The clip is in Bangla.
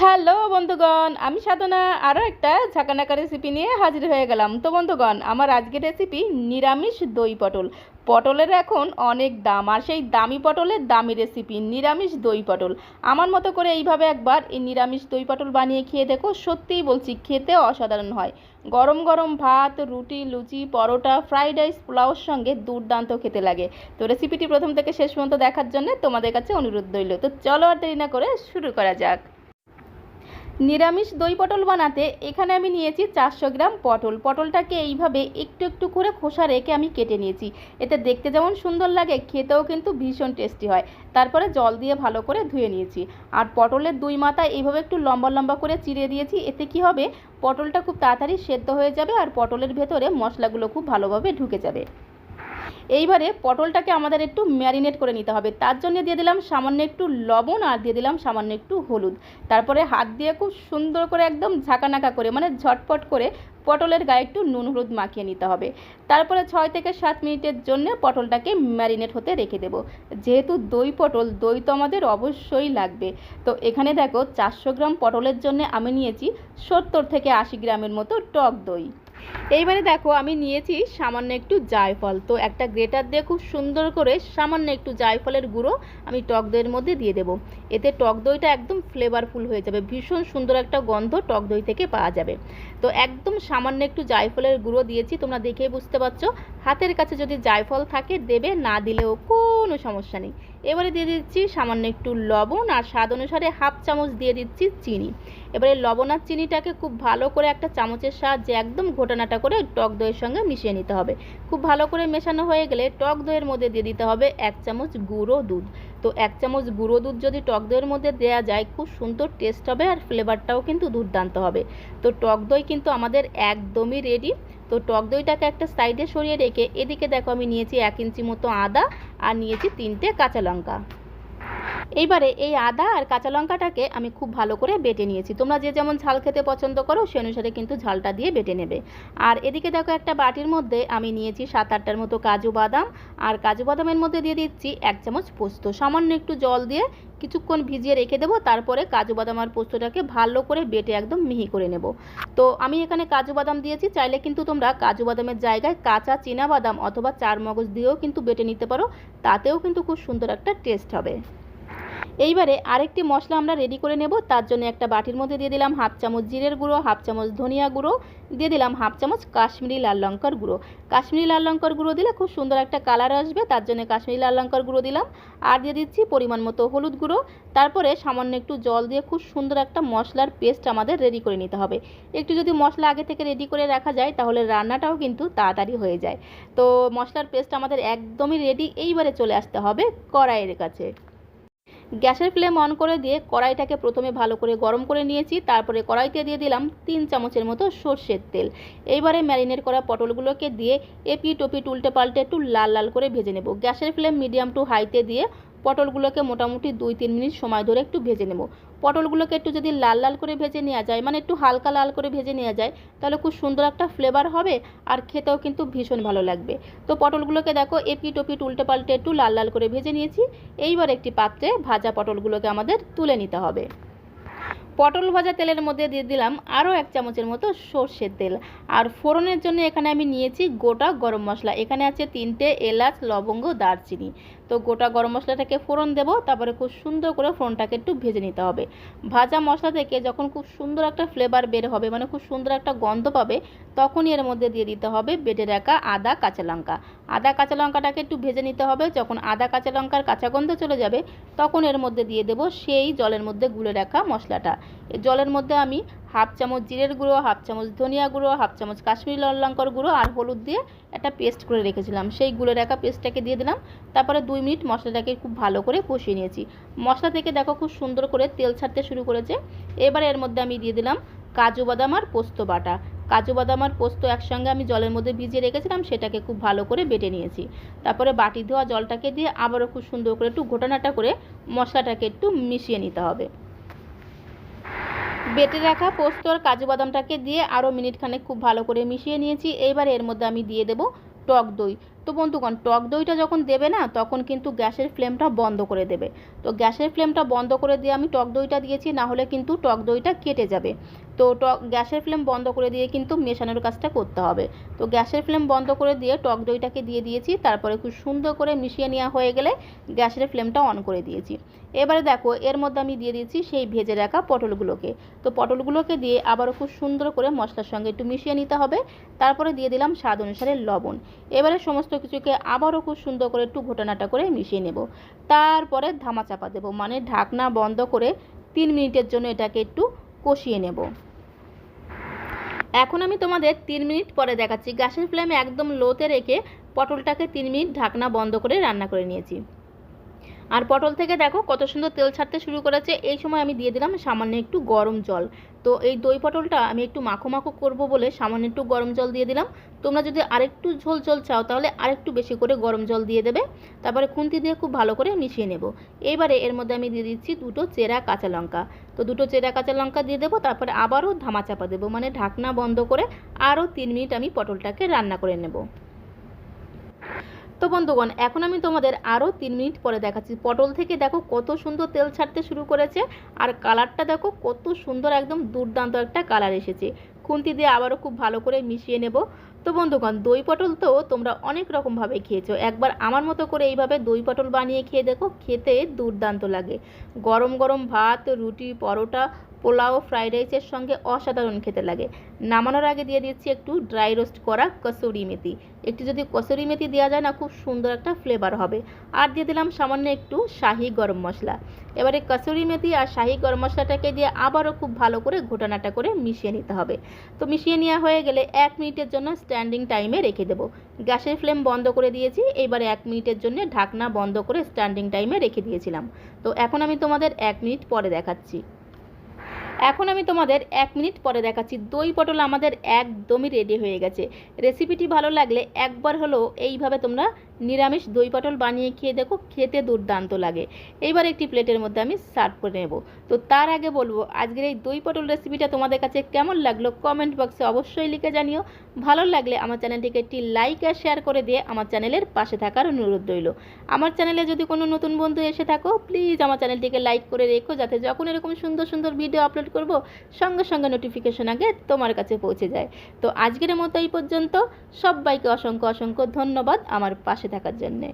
হ্যালো বন্ধুগণ, আমি সাধনা। আরও একটা ঝাঁকানাকা রেসিপি নিয়ে হাজির হয়ে গেলাম। তো বন্ধুগণ, আমার আজকের রেসিপি নিরামিষ দই পটল। পটলের এখন অনেক দাম, আর সেই দামি পটলের দামি রেসিপি নিরামিষ দই পটল। আমার মতো করে এইভাবে একবার এই নিরামিষ দই পটল বানিয়ে খেয়ে দেখো, সত্যিই বলছি, খেতে অসাধারণ হয়। গরম গরম ভাত, রুটি, লুচি, পরোটা ফ্রাইড রাইস পোলাওর সঙ্গে দুর্দান্ত খেতে লাগে। তো রেসিপিটি প্রথম থেকে শেষ পর্যন্ত দেখার জন্য তোমাদের কাছে অনুরোধ রইল। তো চলো আর দেরি না করে শুরু করা যাক। নিরামিষ দই পটল বানাতে এখানে আমি নিয়েছি চারশো গ্রাম পটল। পটলটাকে এইভাবে একটু একটু করে খোসা রেখে আমি কেটে নিয়েছি। এতে দেখতে যেমন সুন্দর লাগে, খেতেও কিন্তু ভীষণ টেস্টি হয়। তারপরে জল দিয়ে ভালো করে ধুয়ে নিয়েছি। আর পটলের দুই মাথা এইভাবে একটু লম্বা লম্বা করে চিড়ে দিয়েছি। এতে কি হবে? পটলটা খুব তাড়াতাড়ি সেদ্ধ হয়ে যাবে আর পটলের ভেতরে মশলাগুলো খুব ভালোভাবে ঢুকে যাবে। এইবারে পটলটাকে আমাদের একটু ম্যারিনেট করে নিতে হবে। তার জন্য দিয়ে দিলাম সামান্য একটু লবণ আর দিয়ে দিলাম সামান্য একটু হলুদ। তারপরে হাত দিয়ে খুব সুন্দর করে একদম ঝাঁকানাকা করে মানে ঝটপট করে পটলের গায়ে একটু নুন হলুদ মাখিয়ে নিতে হবে। তারপরে ছয় থেকে সাত মিনিটের জন্য পটলটাকে ম্যারিনেট হতে রেখে দেবো। যেহেতু দই পটল, দই তো আমাদের অবশ্যই লাগবে। তো এখানে দেখো চারশো গ্রাম পটলের জন্য আমি নিয়েছি সত্তর থেকে আশি গ্রামের মতো টক দই। এইবারে দেখো, আমি নিয়েছি সামান্য একটু জায়ফল। তো একটা গ্রেটার দিয়ে খুব সুন্দর করে সামান্য একটু জায়ফলের গুঁড়ো আমি টক দইয়ের মধ্যে দিয়ে দেবো। এতে টক দইটা একদম ফ্লেভারফুল হয়ে যাবে। ভীষণ সুন্দর একটা গন্ধ টক দই থেকে পাওয়া যাবে। তো একদম সামান্য একটু জায়ফলের গুঁড়ো দিয়েছি, তোমরা দেখেই বুঝতে পারছ। হাতের কাছে যদি জায়ফল থাকে, দেবে, না দিলেও কোনো সমস্যা নেই। এবারে দিয়ে দিচ্ছি সামান্য একটু লবণ আর স্বাদ অনুসারে হাফ চামচ দিয়ে দিচ্ছি চিনি। এবারে লবণ আর চিনিটাকে খুব ভালো করে একটা চামচের সাহায্যে একদম ঘোটানাটা করে টক দইয়ের সঙ্গে মিশিয়ে নিতে হবে। খুব ভালো করে মেশানো হয়ে গেলে টক দইয়ের মধ্যে দিয়ে দিতে হবে এক চামচ গুঁড়ো দুধ। তো এক চামচ গুঁড়ো দুধ যদি টক দইয়ের মধ্যে দেওয়া যায়, খুব সুন্দর টেস্ট হবে আর ফ্লেভারটাও কিন্তু দুর্দান্ত হবে। তো টক দই কিন্তু আমাদের একদমই রেডি তো টক দইটাকে একটা সাইডে সরিয়ে রেখে এদিকে দেখো আমি নিয়েছি এক ইঞ্চি মতো আদা আর নিয়েছি তিনটে কাঁচা লঙ্কা। এইবারে এই আদা আর কাঁচা লঙ্কাটাকে আমি খুব ভালো করে বেটে নিয়েছি। তোমরা যে যেমন ঝাল খেতে পছন্দ করো, সে অনুসারে কিন্তু ঝালটা দিয়ে বেটে নেবে। আর এদিকে দেখো একটা বাটির মধ্যে আমি নিয়েছি সাত আটটার মতো কাজু বাদাম। আর কাজু বাদামের মধ্যে দিয়ে দিচ্ছি এক চামচ পোস্ত। সামান্য একটু জল দিয়ে কিছুক্ষণ ভিজিয়ে রেখে দেবো, তারপরে কাজু বাদাম আর পোস্তটাকে ভালো করে বেটে একদম মিহি করে নেব। তো আমি এখানে কাজু বাদাম দিয়েছি, চাইলে কিন্তু তোমরা কাজু বাদামের জায়গায় কাঁচা বাদাম অথবা চার মগজ দিয়েও কিন্তু বেটে নিতে পারো। তাতেও কিন্তু খুব সুন্দর একটা টেস্ট হবে। এইবারে আরেকটি মশলা আমরা রেডি করে নেব। তার জন্য একটা বাটির মধ্যে দিয়ে দিলাম হাফ চামচ জিরের গুঁড়ো, হাফ চামচ ধনিয়া গুঁড়ো, দিয়ে দিলাম হাফ চামচ কাশ্মীরি লাল লঙ্কার গুঁড়ো। কাশ্মীরি লাল লঙ্কার গুঁড়ো দিলে খুব সুন্দর একটা কালার আসবে, তার জন্য কাশ্মীরি লাল লঙ্কার গুঁড়ো দিলাম। আর দিয়ে দিচ্ছি পরিমাণ মতো হলুদ গুঁড়ো। তারপরে সামান্য একটু জল দিয়ে খুব সুন্দর একটা মশলার পেস্ট আমাদের রেডি করে নিতে হবে। একটু যদি মশলা আগে থেকে রেডি করে রাখা যায়, তাহলে রান্নাটাও কিন্তু তাড়াতাড়ি হয়ে যায়। তো মশলার পেস্ট আমাদের একদমই রেডি এইবারে চলে আসতে হবে কড়াইয়ের কাছে। গ্যাসের ফ্লেম অন করে দিয়ে কড়াইটাকে প্রথমে ভালো করে গরম করে নিয়েছি, তারপরে কড়াইতে দিয়ে দিলাম তিন চামচের মতো সর্ষের তেল। এইবারে ম্যারিনেট করা পটলগুলোকে দিয়ে এপিট ওপিট উল্টে পাল্টে একটু লাল লাল করে ভেজে নেব। গ্যাসের ফ্লেম মিডিয়াম টু হাইতে দিয়ে পটলগুলোকে মোটামুটি দুই তিন মিনিট সময় ধরে একটু ভেজে নেব। পটলগুলোকে একটু যদি লাল লাল করে ভেজে নেওয়া যায় মানে একটু হালকা লাল করে ভেজে নেওয়া যায়, তাহলে খুব সুন্দর একটা ফ্লেভার হবে আর খেতেও কিন্তু ভীষণ ভালো লাগবে। তো পটলগুলোকে দেখো এপিট ওপিট উল্টে পাল্টে একটু লাল লাল করে ভেজে নিয়েছি। এইবার একটি পাত্রে ভাজা পটলগুলোকে আমাদের তুলে নিতে হবে। পটল ভাজা তেলের মধ্যে দিয়ে দিলাম আরও এক চামচের মতো সর্ষের তেল। আর ফোড়নের জন্য এখানে আমি নিয়েছি গোটা গরম মশলা। এখানে আছে তিনটে এলাচ, লবঙ্গ, দারচিনি। তো গোটা গরম মশলাটাকে ফোড়ন দেব, তারপরে খুব সুন্দর করে ফোড়নটাকে একটু ভেজে নিতে হবে। ভাজা মশলা থেকে যখন খুব সুন্দর একটা ফ্লেভার বের হবে মানে খুব সুন্দর একটা গন্ধ পাবে, তখনই এর মধ্যে দিয়ে দিতে হবে বেটে রাখা আদা, কাঁচা লঙ্কা। আদা, কাঁচা লঙ্কাটাকে একটু ভেজে নিতে হবে, যখন আদা, কাঁচা লঙ্কার কাঁচা গন্ধ চলে যাবে, তখন এর মধ্যে দিয়ে দেবো সেই জলের মধ্যে গুলে রাখা মশলাটা। জলের মধ্যে আমি হাফ চামচ জিরের গুঁড়ো, হাফ চামচ ধনিয়া গুঁড়ো, হাফ চামচ কাশ্মীরি লঙ্কার গুঁড়ো আর হলুদ দিয়ে একটা পেস্ট করে রেখেছিলাম। সেই গুঁড়ো রাখা পেস্টটাকে দিয়ে দিলাম। তারপরে দুই মিনিট মশলাটাকে খুব ভালো করে কষিয়ে নিয়েছি। মশলা থেকে দেখো খুব সুন্দর করে তেল ছাড়তে শুরু করেছে। এবার এর মধ্যে আমি দিয়ে দিলাম কাজু বাদাম আর পোস্ত বাটা। কাজু বাদাম আর পোস্ত একসঙ্গে আমি জলের মধ্যে ভিজিয়ে রেখেছিলাম, সেটাকে খুব ভালো করে বেটে নিয়েছি। তারপরে বাটি ধোয়া জলটাকে দিয়ে আবারও খুব সুন্দর করে একটু ঘোটানাটা করে মশলাটাকে একটু মিশিয়ে নিতে হবে। বেটে রাখা পোস্ত আর কাজু বাদামটাকে দিয়ে আরও মিনিট খানেক খুব ভালো করে মিশিয়ে নিয়েছি। এইবার এর মধ্যে আমি দিয়ে দেব টক দই। তো বন্ধুগণ, টক দইটা যখন দেবে না, তখন কিন্তু গ্যাসের ফ্লেমটা বন্ধ করে দেবে। তো গ্যাসের ফ্লেমটা বন্ধ করে দিয়ে আমি টক দইটা দিয়েছি, না হলে কিন্তু টক দইটা কেটে যাবে। তো টক, গ্যাসের ফ্লেম বন্ধ করে দিয়ে কিন্তু মেশানোর কাজটা করতে হবে। তো গ্যাসের ফ্লেম বন্ধ করে দিয়ে টক দইটাকে দিয়ে দিয়েছি, তারপরে খুব সুন্দর করে মিশিয়ে নেওয়া হয়ে গেলে গ্যাসের ফ্লেমটা অন করে দিয়েছি। এবারে দেখো, এর মধ্যে আমি দিয়ে দিয়েছি সেই ভেজে রাখা পটলগুলোকে। তো পটলগুলোকে দিয়ে আবারও খুব সুন্দর করে মশলার সঙ্গে একটু মিশিয়ে নিতে হবে। তারপরে দিয়ে দিলাম স্বাদ অনুসারে লবণ। এবারে সমস্ত কিছুকে আবারও খুব সুন্দর করে একটু ঘোটানাটা করে মিশিয়ে নেব। তারপরে ধামা চাপা দেবো মানে ঢাকনা বন্ধ করে তিন মিনিটের জন্য এটাকে একটু কষিয়ে নেব। এখন আমি তোমাদের তিন মিনিট পরে দেখাচ্ছি। গ্যাসের ফ্লেমে একদম লোতে রেখে পটলটাকে তিন মিনিট ঢাকনা বন্ধ করে রান্না করে নিয়েছি। আর পটল থেকে দেখো কত সুন্দর তেল ছাড়তে শুরু করেছে। এই সময় আমি দিয়ে দিলাম সামান্য একটু গরম জল। তো এই দই পটলটা আমি একটু মাখো মাখো করব বলে সামান্য একটু গরম জল দিয়ে দিলাম। তোমরা যদি আরেকটু ঝোল ঝোল চাও তাহলে আরেকটু বেশি করে গরম জল দিয়ে দেবে। তারপরে খুন্তি দিয়ে খুব ভালো করে মিশিয়ে নেব। এবারে এর মধ্যে আমি দিয়ে দিচ্ছি দুটো চেরা কাঁচা লঙ্কা। তো দুটো চেরা কাঁচা লঙ্কা দিয়ে দেবো, তারপরে আবারও ধামা চাপা দেবো। মানে ঢাকনা বন্ধ করে আরও তিন মিনিট আমি পটলটাকে রান্না করে নেব। তো বন্ধুগণ, এখন আমি তোমাদের আরও তিন মিনিট পরে দেখাচ্ছি। পটল থেকে দেখো কত সুন্দর তেল ছাড়তে শুরু করেছে, আর কালারটা দেখো কত সুন্দর একদম দুর্দান্ত একটা কালার এসেছে। খুন্তি দিয়ে আবারও খুব ভালো করে মিশিয়ে নেব। তো বন্ধুগণ, দই পটল তো তোমরা অনেক রকমভাবে খেয়েছো। একবার আমার মতো করে এইভাবে দই পটল বানিয়ে খেয়ে দেখো, খেতে দুর্দান্ত লাগে। গরম গরম ভাত, রুটি, পরোটা পোলাও, ফ্রাইড রাইসের সঙ্গে অসাধারণ খেতে লাগে। নামানোর আগে দিয়ে দিচ্ছি একটু ড্রাই রোস্ট করা কসুরি মেথি। একটু যদি কসুরি মেথি দেওয়া যায় না, খুব সুন্দর একটা ফ্লেভার হবে। আর দিয়ে দিলাম সামান্য একটু শাহি গরম মশলা। এবারে কসুরি মেথি আর শাহি গরম মশলাটাকে দিয়ে আবারও খুব ভালো করে ঘোটানাটা করে মিশিয়ে নিতে হবে। তো মিশিয়ে নেওয়া হয়ে গেলে এক মিনিটের জন্য স্ট্যান্ডিং টাইমে রেখে দেবো। গ্যাসের ফ্লেম বন্ধ করে দিয়েছি, এবারে এক মিনিটের জন্য ঢাকনা বন্ধ করে স্ট্যান্ডিং টাইমে রেখে দিয়েছিলাম। তো এখন আমি তোমাদের এক মিনিট পরে দেখাচ্ছি। এখন আমি তোমাদের এক মিনিট পরে দেখাচ্ছি। দই পটল আমাদের একদমই রেডি হয়ে গেছে। রেসিপিটি ভালো লাগলে একবার হলো এইভাবে তোমরা নিরামিষ দই পটল বানিয়ে খেয়ে দেখো, খেতে দুর্দান্ত লাগে। এইবার একটি প্লেটের মধ্যে আমি সার্ভ করে নেব। তো তার আগে বলব, আজকের এই দই পটল রেসিপিটা তোমাদের কাছে কেমন লাগল কমেন্ট বক্সে অবশ্যই লিখে জানিও। ভালো লাগলে আমার চ্যানেলটিকে একটি লাইক আর শেয়ার করে দিয়ে আমার চ্যানেলের পাশে থাকার অনুরোধ রইল। আমার চ্যানেলে যদি কোনো নতুন বন্ধু এসে থাকো প্লিজ আমার চ্যানেলটিকে লাইক করে রেখো, যাতে যখন এরকম সুন্দর সুন্দর ভিডিও আপলোড করব, সঙ্গে সঙ্গে নোটিফিকেশন আগে তোমার কাছে পৌঁছে যায়। তো আজকের মতো এই পর্যন্ত। সবাইকে অসংখ্য অসংখ্য ধন্যবাদ আমার পাশে থাকার জন্যে।